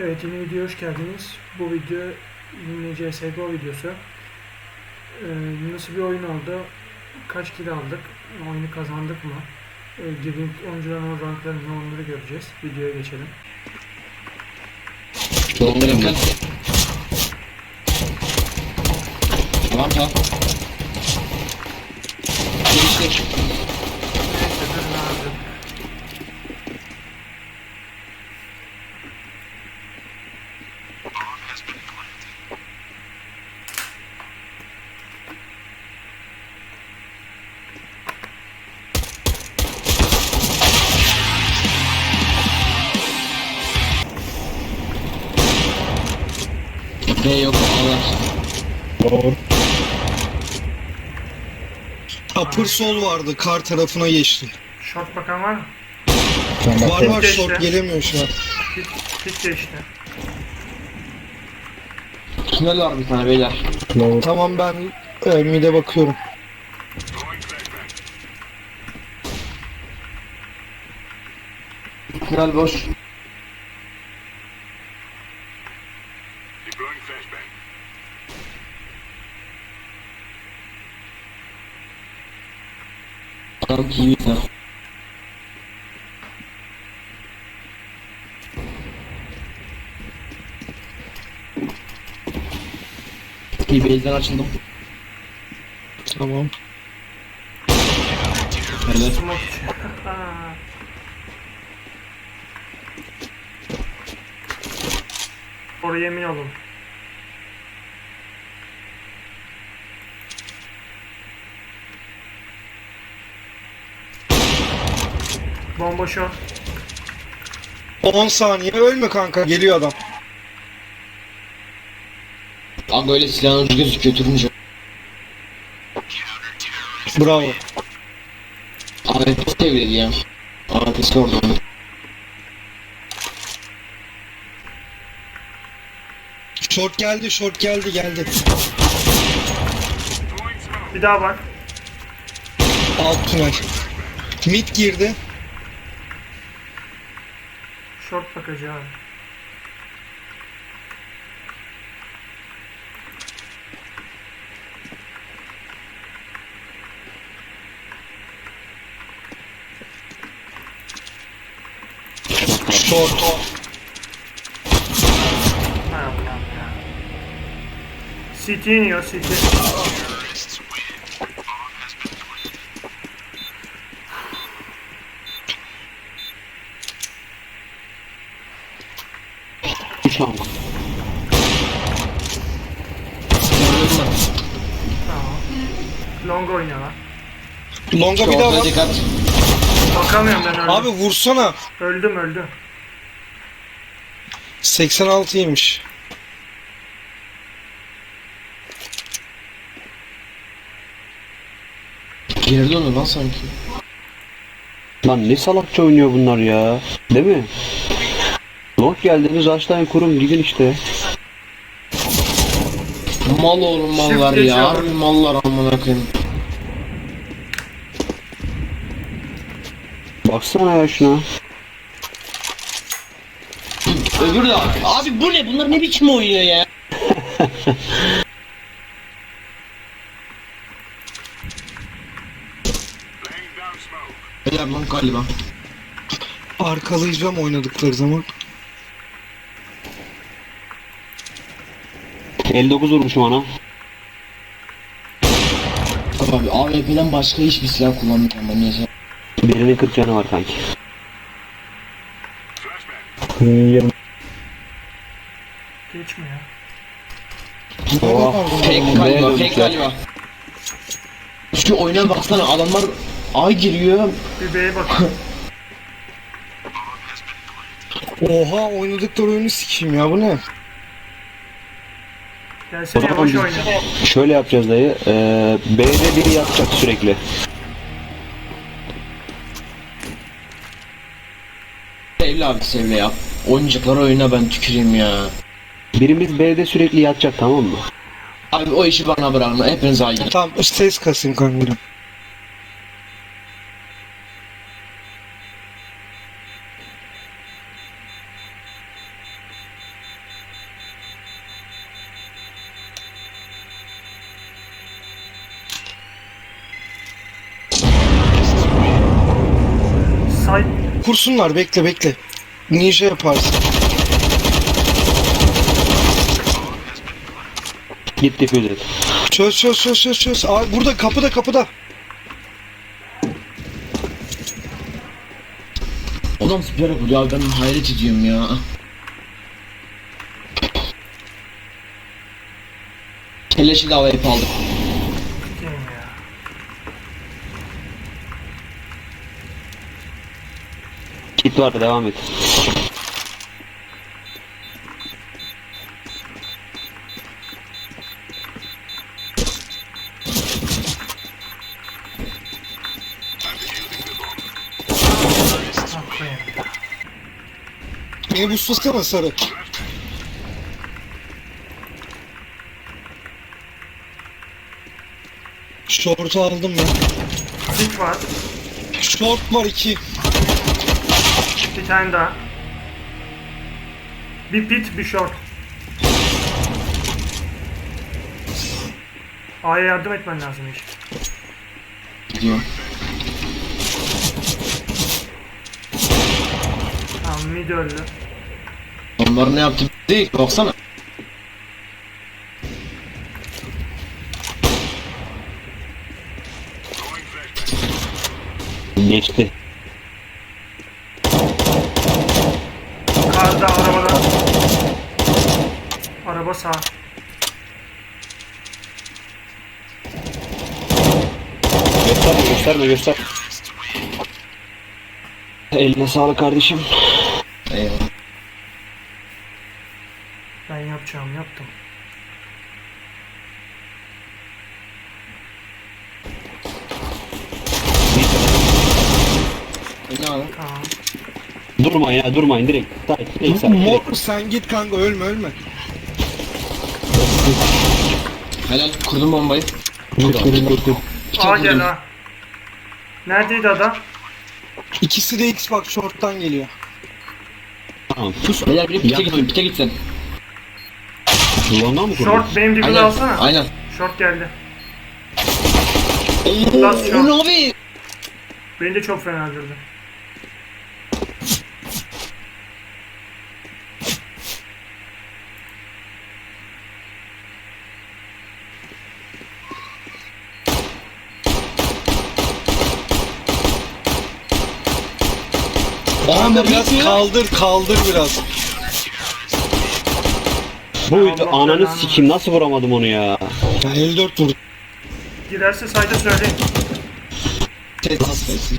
Evet yeni videoya hoş geldiniz. Bu video yine CSGO videosu. Ee, nasıl bir oyun oldu? Kaç kill aldık? Oyunu kazandık mı? Ee, girdiğimiz oyuncuların o rankları ne onları göreceğiz. Videoya geçelim. Dikkat. Tamam tamam. Geliştir. B yok ağlar. Doğru. Upper sol vardı. Kar tarafına geçti. Short bakan var mı? Sen bak. Var var short gelemiyor şu an. Pit, pit geçti. Tünel var bir tane beyler. Lower. Tamam ben e, mide bakıyorum. Tünel boş. Sen. İyi base'den açıldım. Tamam. Aa. Oraya emin olun. Bomba short. 10 saniye ölme kanka geliyor adam. Kanka öyle silahın ucu gözüküyor turuncu. Bravo. AWP devrildi ya. AWP'si orada. Short geldi short geldi geldi. Bir daha bak. Alt tünel. Mid girdi. Short bakacağım. Short. Hay Allah'ım ya. Longa bir daha dikkat. Bakamıyorum ben öldüm. Abi vursana. Öldüm öldüm. 86'ymış. Geri döndü lan sanki. Lan ne salakça oynuyor bunlar ya. Değil mi? Long geldiniz açlayın kurum gidin işte. Mal oğlum mallar ya. Harbi mallar amına koyayım. Baksana ya şuna. Öbürü de abi bu ne? Bunlar ne biçim oynuyor ya? Beyler lan galiba. Arkalayacağım oynadıkları zaman. 59 vurmuşum ana. Abi AWP'den başka hiçbir silah kullanmıyorum ben neyse. Birinin 40 canı var kanki. Yirmi. Geçmiyor. Oha. Fake B'ye galiba, dönmüşler. galiba. Şu oyuna baksana adamlar ay giriyor. Bir B'ye bak. Oha oynadıkları oyunu sikeyim ya bu ne? Gelsene yavaş oyna. Şöyle yapacağız dayı. Ee, B'de biri yatacak sürekli. Halil abi sevle yap. Oyuncaklar oyuna ben tüküreyim ya. Birimiz B'de sürekli yatacak tamam mı? Abi o işi bana bırakma. Hepiniz ayrı. Tamam ses kasayım kanka. Kursunlar bekle bekle. Ninja yaparsın. Git defol et. Çöz çöz çöz çöz çöz. Aa, burada kapıda kapıda. Adam süper vuruyor abi ben hayret ediyorum ya. Keleşi de havaya aldık. Sikeyim ya. Git var devam et. Beni buslasana sarı. Short'u aldım ya. Sik var. Short var iki. Bir tane daha. Bir pit, bir short. A'ya yardım etmen lazım iş. Gidiyor. Tamam mid öldü. Onlar ne yaptı değil baksana. Geçti. Araba sağ. Gösterme gösterme göster. Eline sağlık kardeşim. Eyvallah. Ben yapacağım yaptım. Ne? Tamam. Durmayın ya durmayın direkt. Direkt. Mor sen git kanka ölme ölme. Helal kurdum bombayı. Kur, kur, kur, kur. İki A vurdum. gel A. Neredeydi adam? İkisi de Xbox short'tan geliyor. Tamam pus. Beyler biri pite gitsin pite gitsin. Duvardan mı kurdun? Short benim dibimi Aynen. alsana. Aynen. Short geldi. Ne abi? Beni de çok fena öldürdü. Kanka biraz kaldır kaldır biraz. Buydu Allah ananı belanı sikim nasıl vuramadım onu ya. Ya 54 vurdu. Girerse sayda söyleyin. Ses.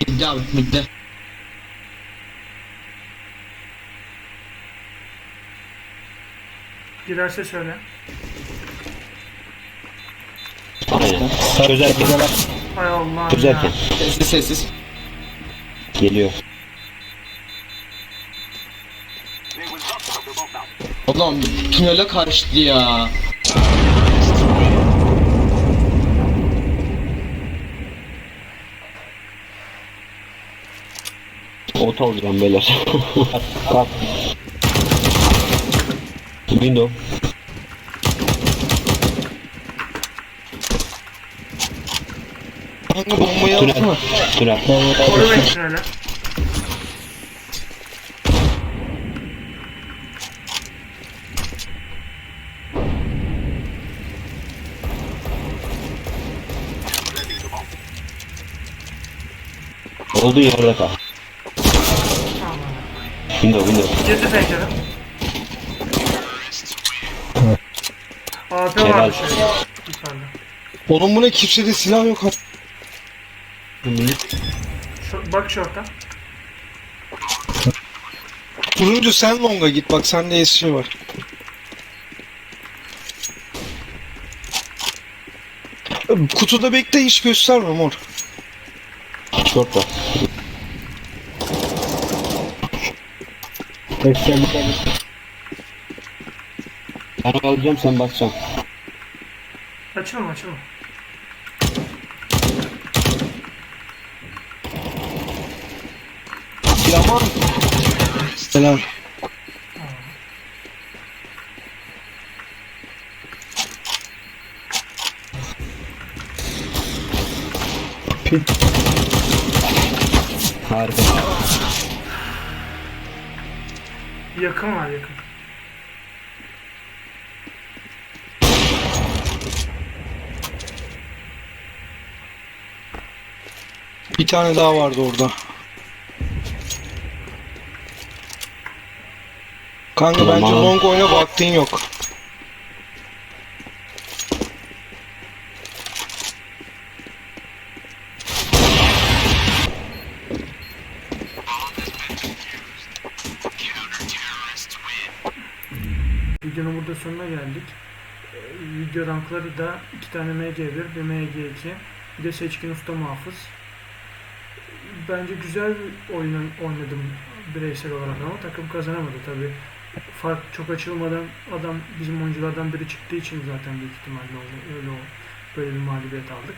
Gitti abi gitti. Girerse söyle. Aynen. Çözerken. Hay Allah Çözerken. ya. Sessiz sessiz. Geliyor. Ulan tünele karıştı ya. Ot alacağım beyler. Kalk. Window. Kanka bombayı Tünel. alsana. Tünel. Koru beni şöyle. Olduğun yerde kal. Aman. Window window. Girdi pencere. AP Helal. Yukarıda. Oğlum bu ne kimsede silah yok. ha. Şu, bak şorta. Turuncu sen longa git bak sende SC var. Kutuda bekle hiç gösterme mor. Short var. Ben alacağım sen bakacaksın. Açılma açılma. Yaman. Selam. Harika. Yakın var yakın. Bir tane daha vardı orada. Kanka Tamam. bence long oyna vaktin yok. Videonun burada sonuna geldik. Ee, video rankları da iki tane MG1, bir MG2, bir de Seçkin Usta Muhafız. Bence güzel bir oyun oynadım bireysel olarak ama takım kazanamadı tabi. Fark çok açılmadan adam bizim oyunculardan biri çıktığı için zaten büyük ihtimalle oldu. Öyle oldu. Böyle bir mağlubiyet aldık.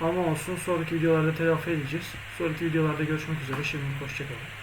Ama olsun sonraki videolarda telafi edeceğiz. Sonraki videolarda görüşmek üzere. Şimdi hoşçakalın.